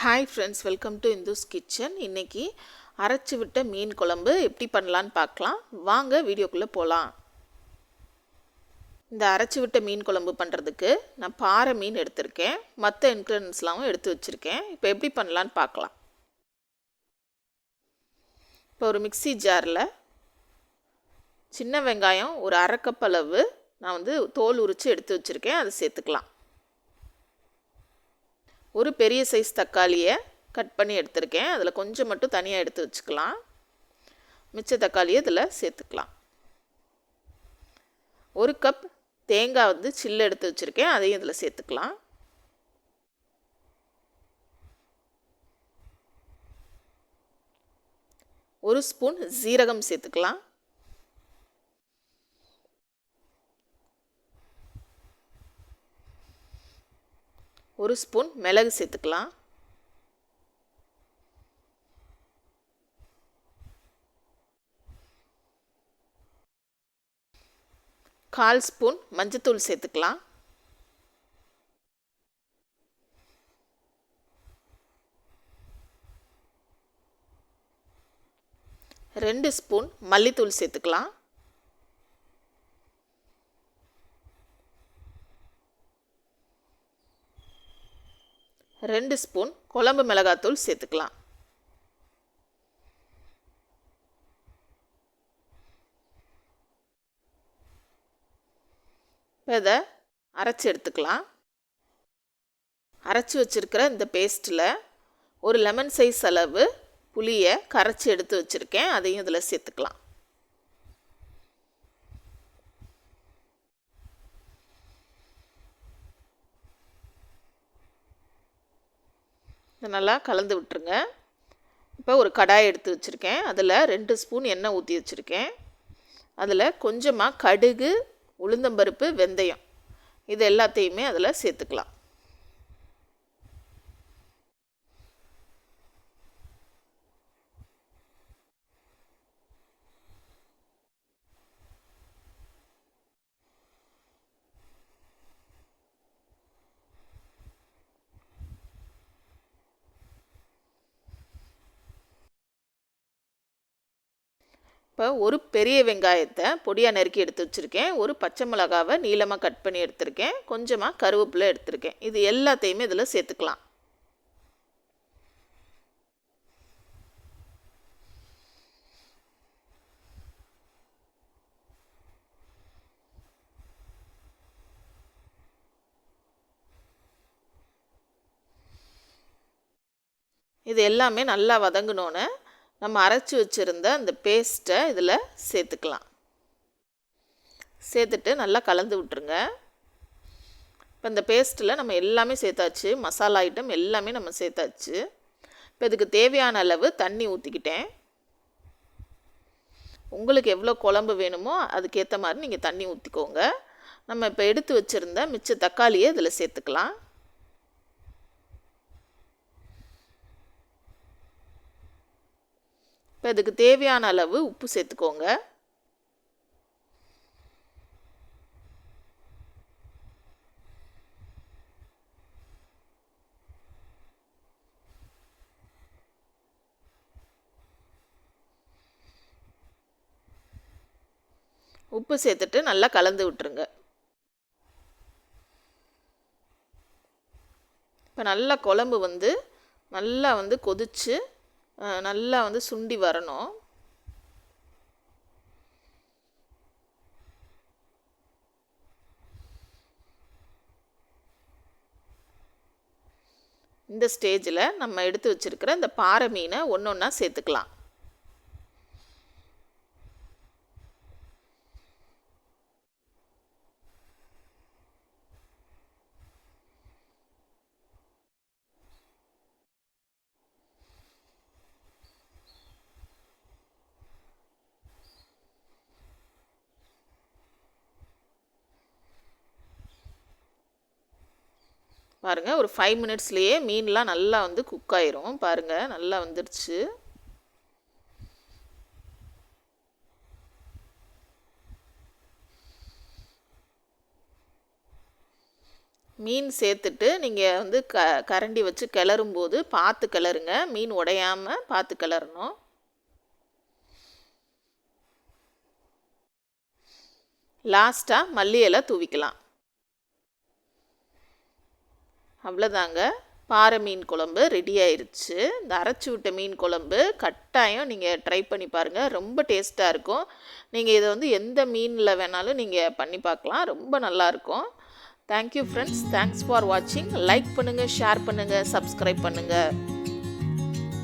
Hi friends welcome to Indu's kitchen இன்றைக்கி அரைச்சி விட்ட மீன் குழம்பு எப்படி பண்ணலான்னு பார்க்கலாம். வாங்க வீடியோக்குள்ளே போகலாம் இந்த அரைச்சி விட்ட மீன் குழம்பு பண்ணுறதுக்கு நான் பாறை மீன் எடுத்திருக்கேன். மற்ற இன்க்ரீடியன்ஸ்லாம் எடுத்து வச்சுருக்கேன். இப்போ எப்படி பண்ணலான்னு பார்க்கலாம். இப்போ ஒரு மிக்சி ஜாரில் சின்ன வெங்காயம் ஒரு அரைக்கப்பளவு நான் வந்து தோல் உரித்து எடுத்து வச்சுருக்கேன். அதை சேர்த்துக்கலாம். ஒரு பெரிய சைஸ் தக்காளியை கட் பண்ணி எடுத்திருக்கேன். அதில் கொஞ்சம் மட்டும் தனியாக எடுத்து வச்சுக்கலாம். மிச்ச தக்காளியை இதில் சேர்த்துக்கலாம். ஒரு கப் தேங்காய் வந்து சில்லு எடுத்து வச்சுருக்கேன். அதையும் இதில் சேர்த்துக்கலாம். ஒரு ஸ்பூன் ஜீரகம் சேர்த்துக்கலாம். ஒரு ஸ்பூன் மிளகு சேர்த்துக்கலாம். கால் ஸ்பூன் மஞ்சத்தூள் சேர்த்துக்கலாம். ரெண்டு ஸ்பூன் மல்லித்தூள் சேர்த்துக்கலாம். ரெண்டு ஸ்பூன் குழம்பு மிளகாத்தூள் சேர்த்துக்கலாம். இப்போ இதை அரைச்சி எடுத்துக்கலாம். அரைச்சி வச்சுருக்கிற இந்த பேஸ்ட்டில் ஒரு லெமன் சைஸ் அளவு புளியை கரைச்சி எடுத்து வச்சுருக்கேன். அதையும் இதில் சேர்த்துக்கலாம். இதை நல்லா கலந்து விட்டுருங்க. இப்போ ஒரு கடாய் எடுத்து வச்சுருக்கேன். அதில் ரெண்டு ஸ்பூன் எண்ணெய் ஊற்றி வச்சுருக்கேன். அதில் கொஞ்சமாக கடுகு உளுந்தம்பருப்பு வெந்தயம். இது எல்லாத்தையுமே அதில் சேர்த்துக்கலாம். இப்போ ஒரு பெரிய வெங்காயத்தை பொடியாக நறுக்கி எடுத்து வச்சுருக்கேன். ஒரு பச்சை மிளகாவை நீளமாக கட் பண்ணி எடுத்திருக்கேன். கொஞ்சமாக கருவேப்பிலை எடுத்திருக்கேன். இது எல்லாத்தையுமே இதில் சேர்த்துக்கலாம். இது எல்லாமே நல்லா வதங்கினோன்னே நம்ம அரைச்சி வச்சுருந்த அந்த பேஸ்ட்டை இதில் சேர்த்துக்கலாம். சேர்த்துட்டு நல்லா கலந்து விட்டுருங்க. இப்போ இந்த பேஸ்ட்டில் நம்ம எல்லாமே சேர்த்தாச்சு. மசாலா ஐட்டம் எல்லாமே நம்ம சேர்த்தாச்சு. இப்போ இதுக்கு தேவையான அளவு தண்ணி ஊற்றிக்கிட்டேன் உங்களுக்கு எவ்வளோ குழம்பு வேணுமோ அதுக்கேற்ற மாதிரி நீங்கள் தண்ணி ஊற்றிக்கோங்க நம்ம இப்போ எடுத்து வச்சுருந்த மிச்ச தக்காளியை இதில் சேர்த்துக்கலாம். இப்போ இதுக்கு தேவையான அளவு உப்பு சேர்த்துக்கோங்க. உப்பு சேர்த்துட்டு நல்லா கலந்து விட்டுருங்க. இப்போ நல்லா குழம்பு வந்து நல்லா வந்து கொதித்து நல்லா வந்து சுண்டி வரணும். இந்த ஸ்டேஜில் நம்ம எடுத்து வச்சுருக்கிற இந்த பாறை மீனை ஒன்று ஒன்றா சேர்த்துக்கலாம். பாருங்கள் ஒரு ஃபைவ் மினிட்ஸ்லேயே மீன்லாம் நல்லா வந்து குக் ஆயிரும். பாருங்கள் நல்லா வந்துடுச்சு மீன் சேர்த்துட்டு நீங்கள் வந்து க கரண்டி வச்சு கிளறும்போது பார்த்து கிளறுங்க. மீன் உடையாமல் பார்த்து கிளறணும். லாஸ்ட்டாக மல்லி இலை தூவிக்கலாம். அவ்வளோதாங்க பாறை மீன் குழம்பு ரெடி ஆயிடுச்சு இந்த அரைச்சி விட்ட மீன் குழம்பு கட்டாயம் நீங்கள் ட்ரை பண்ணி பாருங்கள் ரொம்ப டேஸ்ட்டாக இருக்கும். நீங்கள் இதை வந்து எந்த மீனில் வேணாலும் நீங்கள் பண்ணி பார்க்கலாம். ரொம்ப நல்லாயிருக்கும் thank you friends thanks for வாட்சிங் லைக் பண்ணுங்கள் ஷேர் பண்ணுங்கள் சப்ஸ்கிரைப் பண்ணுங்கள்